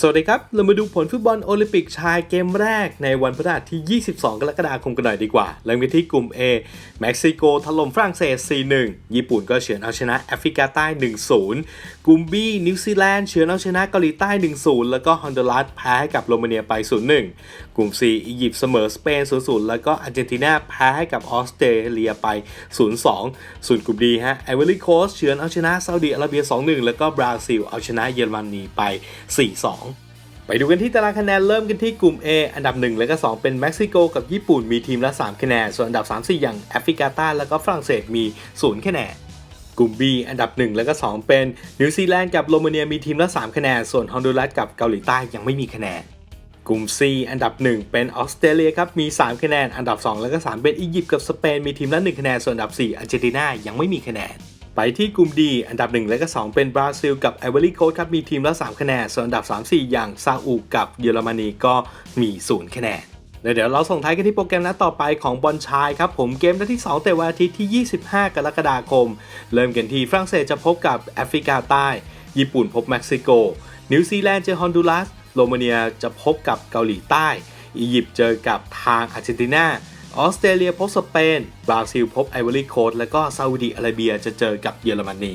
สวัสดีครับ เรามาดูผลฟุตบอลโอลิมปิกชายเกมแรกในวันพฤหัสที่ 22 กรกฎาคมกันหน่อยดีกว่า เริ่มกันที่กลุ่ม A เม็กซิโกถล่มฝรั่งเศส 4-1 ญี่ปุ่นก็เฉือนเอาชนะแอฟริกาใต้ 1-0 กลุ่ม B นิวซีแลนด์เฉือนเอาชนะเกาหลีใต้ 1-0 แล้วก็ฮอนดูรัสแพ้ให้กับโรมาเนียไป 0-1 กลุ่ม C อียิปต์เสมอสเปน 0-0 แล้วก็อาร์เจนตินาแพ้ให้กับออสเตรเลียไป 0-2 ส่วนกลุ่ม D ฮะไอวอรี่โคสเฉือนเอาชนะซาอุดิอาระเบีย 2-1 แล้วก็บราซิลเอาชนะเยอรมนีไป 4-2 ไปดูกันที่ตารางคะแนนเริ่มกันที่กลุ่ม A อันดับ 1 และก็ 2 เป็นเม็กซิโกกับญี่ปุ่นมีทีมละ 3 คะแนน ส่วนอันดับ 3 4 อย่างแอฟริกาใต้และก็ฝรั่งเศสมี 0 คะแนน กลุ่ม B อันดับ 1 และก็ 2 เป็นนิวซีแลนด์กับโรมาเนียมีทีมละ 3 คะแนน ส่วนฮอนดูรัสกับเกาหลีใต้ยังไม่มีคะแนน กลุ่ม C อันดับ 1 เป็นออสเตรเลียครับมี 3 คะแนน อันดับ 2 และก็ 3 เป็นอียิปต์กับสเปนมีทีมละ 1 คะแนน ส่วนอันดับ 4อาร์เจนตินายังไม่มีคะแนน ไปที่กลุ่ม D อันดับ 1 และก็ 2 เป็นบราซิลกับไอวอรี่โคสครับมีทีมละ 3 คะแนน ส่วนอันดับ 3 4 อย่างซาอุกับเยอรมนีก็มี 0 คะแนนแล้วเดี๋ยวเราส่งท้ายกันที่โปรแกรมนัดต่อไปของบอลชายครับผมเกมนัดที่ 2 แต่วันอาทิตย์ที่ 25 กรกฎาคม เริ่มกันที่ฝรั่งเศสจะพบกับแอฟริกาใต้ ญี่ปุ่นพบเม็กซิโก นิวซีแลนด์เจอฮอนดูรัสโรมาเนียจะพบกับเกาหลีใต้ อียิปต์เจอกับทางอาร์เจนตินา ออสเตรเลียพบสเปน บราซิลพบไอวอรี่โคสต์และก็ซาอุดีอาระเบียจะเจอกับเยอรมนี